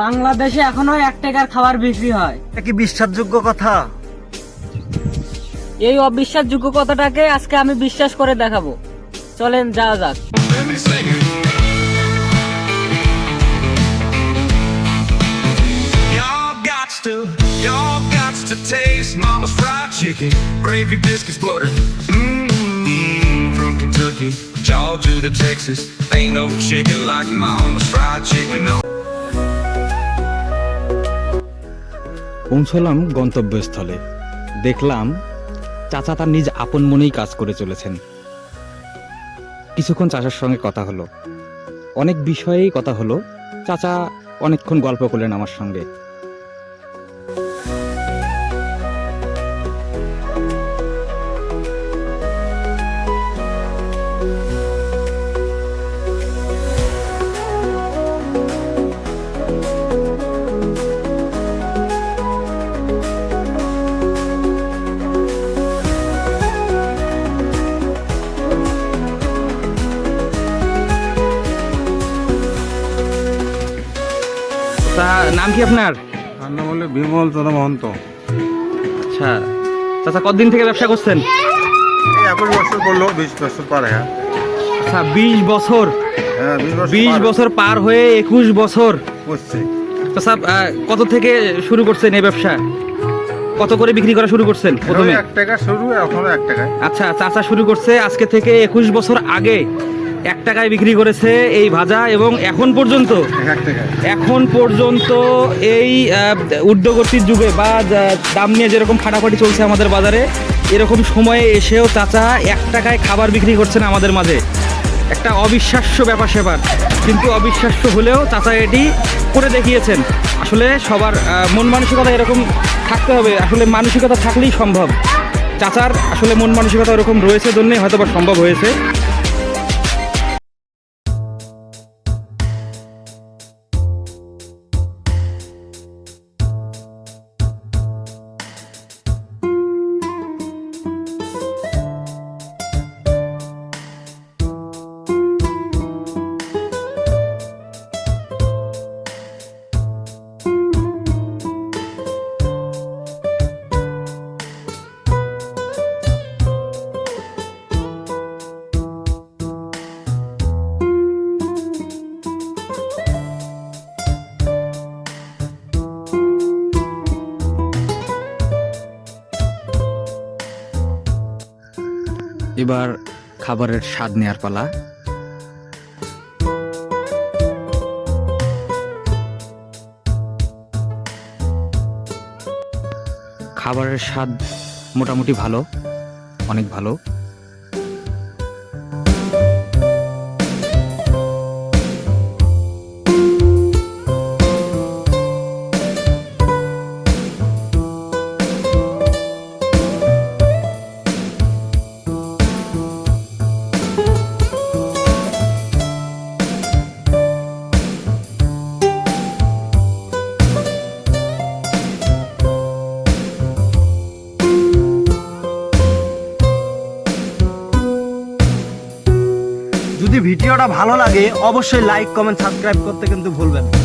বাংলাদেশে এখনও এক টাকার খাবার বিক্রি হয়। কি বিশ্বাসযোগ্য কথা? এই অবিশ্বাসযোগ্য কথাটাকে আজকে আমি বিশ্বাস করে দেখাবো। চলেন যাওয়া যাক। Georgia পৌঁছলাম গন্তব্যস্থলে। দেখলাম চাচা তার নিজ আপন মনেই কাজ করে চলেছেন। কিছুক্ষণ চাচার সঙ্গে কথা হলো। অনেক বিষয়েই কথা হলো। চাচা অনেকক্ষণ গল্প করলেন আমার সঙ্গে। তা নাম কি আপনার? তার নাম হলো বিমল চন্দ্র মহন্ত। আচ্ছা। চাচা কতদিন থেকে ব্যবসা করছেন? এই একুশ বছর করল বিশ বছর পার হ্যাঁ। আচ্ছা বিশ বছর। হ্যাঁ বিশ বছর পার। হয়ে একুশ বছর। করছে। চাচা আহ, কত থেকে শুরু করছেন এই ব্যবসা? কত করে বিক্রি করা শুরু করছেন প্রথমে? এক টাকা শুরু এখনও এক টাকায় আচ্ছা চাচা শুরু করছে আজকে থেকে একুশ বছর আগে। এক টাকায় বিক্রি করেছে এই ভাজা এবং এখন পর্যন্ত এখন পর্যন্ত এই আহ, ঊর্ধ্বগতির যুগে বা দাম নিয়ে যেরকম ফাটাফাটি চলছে আমাদের বাজারে এরকম সময়ে এসেও চাচা এক টাকায় খাবার বিক্রি করছেন আমাদের মাঝে। একটা অবিশ্বাস্য ব্যাপার সেবার। কিন্তু অবিশ্বাস্য হলেও চাচা এটি করে দেখিয়েছেন। আসলে সবার মন মানসিকতা এরকম থাকতে হবে। আসলে মানসিকতা থাকলেই সম্ভব। চাচার আসলে মন মানসিকতা ওরকম রয়েছে জন্যই হয়তো বা সম্ভব হয়েছে। এবার খাবারের স্বাদ নেয়ার পালা। খাবারের স্বাদ মোটামুটি ভালো অনেক ভালো। যদি ভিডিওটা ভালো লাগে অবশ্যই লাইক কমেন্ট সাবস্ক্রাইব করতে কিন্তু ভুলবেন না।